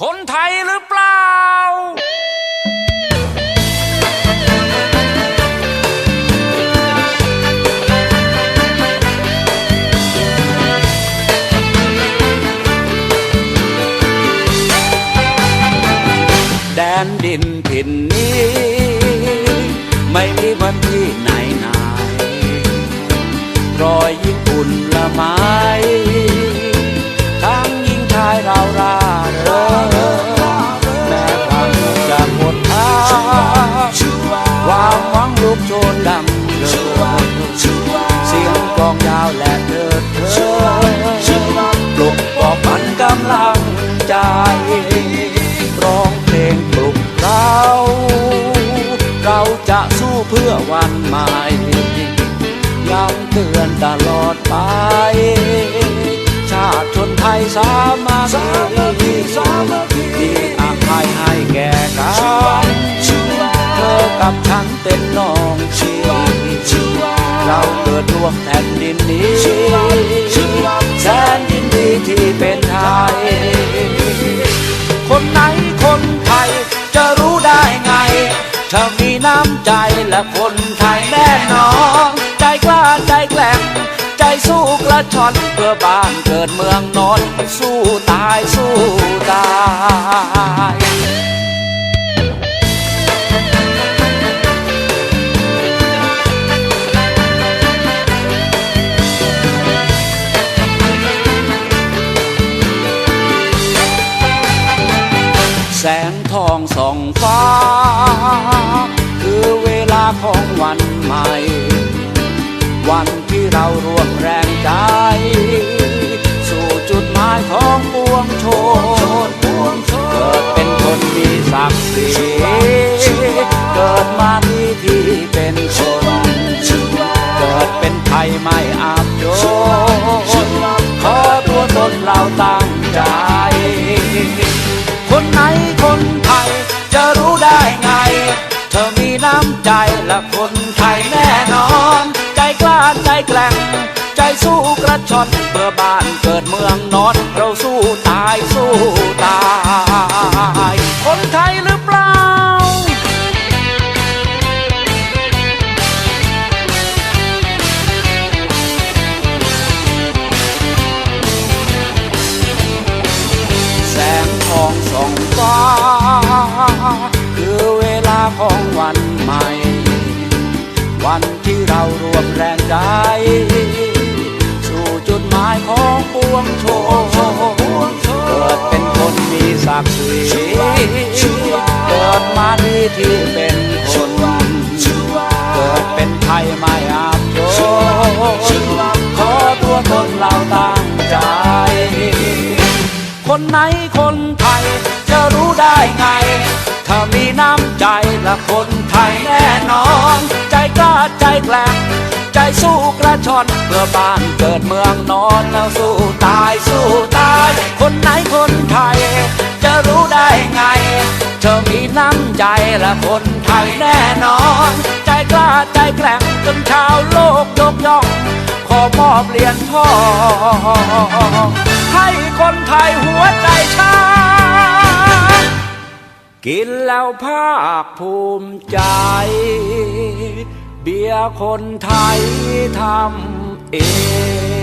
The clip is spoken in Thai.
คนไทยหรือเปล่า แดนดินถิ่นนี้ ไม่มีวันที่ไหนไหนรอยยิ้มอุ่นละไม้ เพื่อวันใหม่ย้ำเตือนตลอดไป ชาติชนไทยสามัคคีมีอภัยให้แก่กันเธอกับฉันเป็นน้องชีเราเกิดร่วมแผ่นดินนี้แสนยินดีที่เป็นไทย คนไหนคนไทยจะรู้ได้ไงถ้ามีน้ำใจ และคนไทยแน่นอน ใจกล้าใจแกร่งใจสู้กระชอนเพื่อบ้านเกิดเมืองนอนสู้ตายสู้ตายแสงทองส่องฟ้า คือเว ของวันใหม่ วันที่เรารวมแรงใจ สู่จุดหมายของปวงชนเกิดเป็นคนมีศักดิ์ศรีเกิดมาที่ที่เป็นคน เกิดเป็นไทยไม่อาบโยนขอตัวตนเราตั้งใจ คนไหนคนไทยจะรู้ได้ไง คนไทยแน่นอน ใจกล้าใจแกร่ง ใจสู้กระชอนเพื่อบ้านเกิดเมืองนอน เราสู้ตายสู้ตาย คนไทยหรือเปล่า แสงทองส่องฟ้า คือเวลาของวัน วมแรงใจ สู่จุดหมายของปวงชนเกิดเป็นคนมีศักดิ์ศรีเกิดมาดีที่เป็นคน เกิดเป็นไทยไม่อาบโยนขอตัวตนเราตั้งใจ คนไหนคนไทยจะรู้ได้ไง ถ้ามีน้ำใจละคนไทยแน่นอน ใจ ใจแกร่งใจสู้กระชอนเพื่อบ้านเกิดเมืองนอนแล้วสู้ตายสู้ตาย คนไหนคนไทย จะรู้ได้ไง เธอมีน้ำใจและคนไทยแน่นอน ใจกล้าใจแกร่งจนชาวโลกยกย่อง ขอมอบเหรียญทองให้คนไทยหัวใจชาติกินแล้วภาคภูมิใจ เบียร์คนไทยทำเอง